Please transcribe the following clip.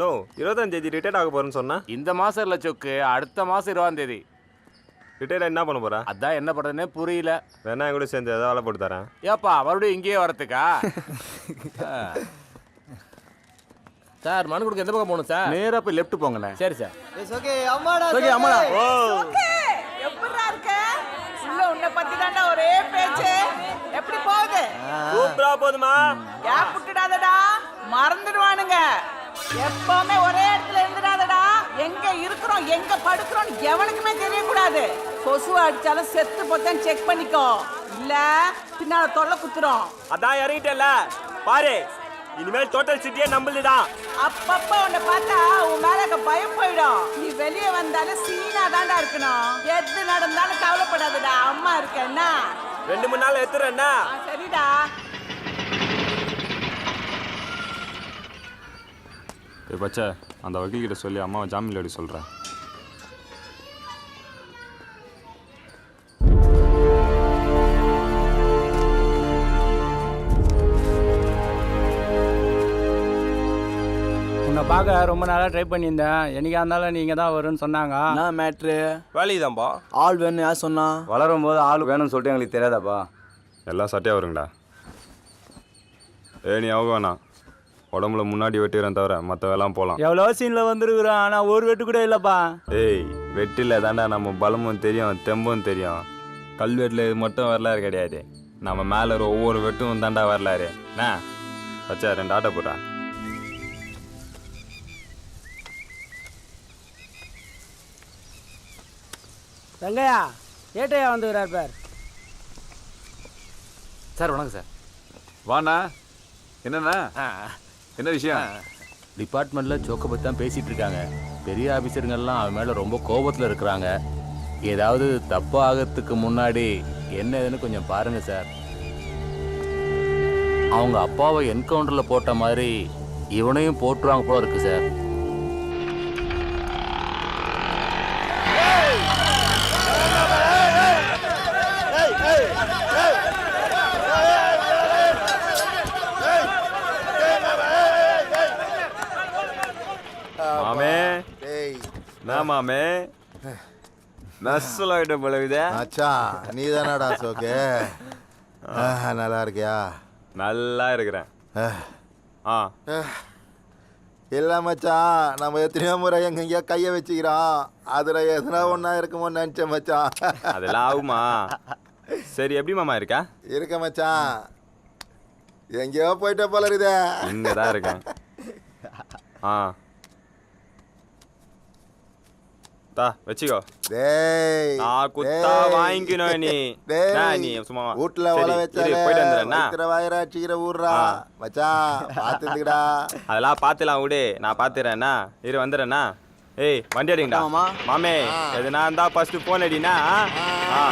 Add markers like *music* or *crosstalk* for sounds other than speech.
No இருபதாம் தேதி retired ஆக போறேன்னு சொன்னா? இந்த மாசம் இல்ல சொக்கு. அடுத்த மாசம் இருபதாம் தேதி. ரிட்டையர்ட் என்ன பண்ண போற? அதான் என்ன பண்றதுன்னே புரியல. வேணா என் கூட சேர்ந்து ஏதாவது வேலை போட்டு தரேன். ஏப்பா மறுபடியும் இங்கேயே வரத்துக்கா? *laughs* சார் மனு கொடுக்க எந்த பக்கம் போகணும் சார்? நேரா போய் லெஃப்ட் போங்கண்ணே சரி சார். ஓகே அம்மாடா ஓகே அம்மாடா. எப்படிடா இருக்க? உள்ள உன்னை பத்தி தாண்டா ஒரே பேச்சு. எப்படி போகுது? சூப்பரா போதுமா? கேப் விட்டுடாதடா. மறந்துடுவானுங்க. எப்பவுமே ஒரே இடத்துல இருந்துடாதடா. எங்க இருக்கிறோம் எங்க படுக்கிறோம் எவனுக்குமே தெரியக்கூடாது. கொசு அடிச்சாலும் செத்து போத்தான்னு செக் பண்ணிக்கோ. இல்ல பின்னால தொல்லை குத்துறோம் அதான் இறங்கிட்டல பாரு இனிமேல் டோட்டல் சிட்டியே நம்மளுதான் அப்பப்ப உன்னை பார்த்தா உன் மேல இருக்க பயம் போயிடும். நீ வெளியே வந்தாலும் சீனா தாண்டா இருக்கணும். எது நடந்தாலும் கவலைப்படாதடா. அம்மா இருக்க என்ன? ரெண்டு மூணு நாள் எத்துறேன்னா ஆ, சரிடா. ஏ பச்சை அந்த வக்கீல்கிட்ட சொல்லி அம்மாவை ஜாமீன் எடுக்க சொல்கிறேன் உன்னை பார்க்க ரொம்ப நாளாக ட்ரை பண்ணியிருந்தேன். என்னைக்கா இருந்தாலும் நீங்கள் தான் வரும்னு சொன்னாங்க. என்ன மேட்ரு வேலைதான்பா ஆள் வேணும் யார் சொன்னா? வளரும் போது ஆள் வேணும்னு சொல்லிட்டு எங்களுக்கு தெரியாதாப்பா? எல்லாம் சட்டையாக வருங்கடா. ஏ நீ அவங்க வேணாம். உடம்புல முன்னாடி வெட்டிக்கிறேன் தவிர மற்ற வேலாம் போகலாம் எவ்வளோ சீனில் வந்துருக்குறோம் ஆனால் ஒரு வெட்டு கூட இல்லைப்பா. ஏய் வெட்டில தாண்டா நம்ம பலமும் தெரியும் தெம்பும் தெரியும். கல்வெட்டில் இது மட்டும் வரலாறு கிடையாது. நம்ம மேலே ஒரு ஒவ்வொரு வெட்டும் தாண்டா வரலாறு. என்ன? பச்சை ரெண்டு ஆட்டோ போடுறா. வெங்கையா ஏட்டையா வந்துக்கிறார் பார். சார் வணக்கம் சார். வாண்ணா என்னண்ணா? என்ன விஷயம்? டிபார்ட்மெண்ட்ல ஜோக்கை பத்தி தான் பேசிட்டு இருக்காங்க. பெரிய ஆபீசருங்கெல்லாம் அவன் மேல ரொம்ப கோபத்துல இருக்கிறாங்க. ஏதாவது தப்பு ஆகிறதுக்கு முன்னாடி என்ன ஏதுன்னு கொஞ்சம் பாருங்க சார். அவங்க அப்பாவை என்கவுண்டர்ல போட்ட மாதிரி இவனையும் போட்டுருவாங்க போல இருக்கு சார். என்ன மாமே நஸ்ஸுல ஆகிட்ட போல இதே மச்சான் நீ தானடா சோக்கு நல்லா இருக்கியா? நல்லா இருக்கிறேன். ஆ. இல்ல மச்சான் நம்ம எத்தனையோ முறை எங்கெங்கயோ கையை வச்சுக்கிறோம். அதுல எதுனா ஒன்றா இருக்குமோன்னு நினச்சேன் மச்சான் அதெல்லாம் ஆகுமா? சரி எப்படி மாமா இருக்கா? இருக்க மச்சான் எங்கேயோ போயிட்ட போல இருக்குதே இங்கே தான் இருக்கேன். ஆ. தா வச்சுக்கோ நான் குத்தா. வாங்கிக்கணும் நீ நீ சும்மா வீட்டுல சரி, ஒல இரு, வச்சாலே போயிட்டு வந்துடுறேன்னா வைக்கிற வயிறாச்சிக்கிற ஊர்றா ஆ. மச்சான் பார்த்துக்கிடா அதெல்லாம் பார்த்துலாம் விடு நான் பார்த்துறேன்னா இரு வந்துடுறேன்னா ஏய் வண்டி அடிங்கடா. மாமே எதுனா இருந்தா ஃபர்ஸ்ட் ஃபோன் அடினா ஆ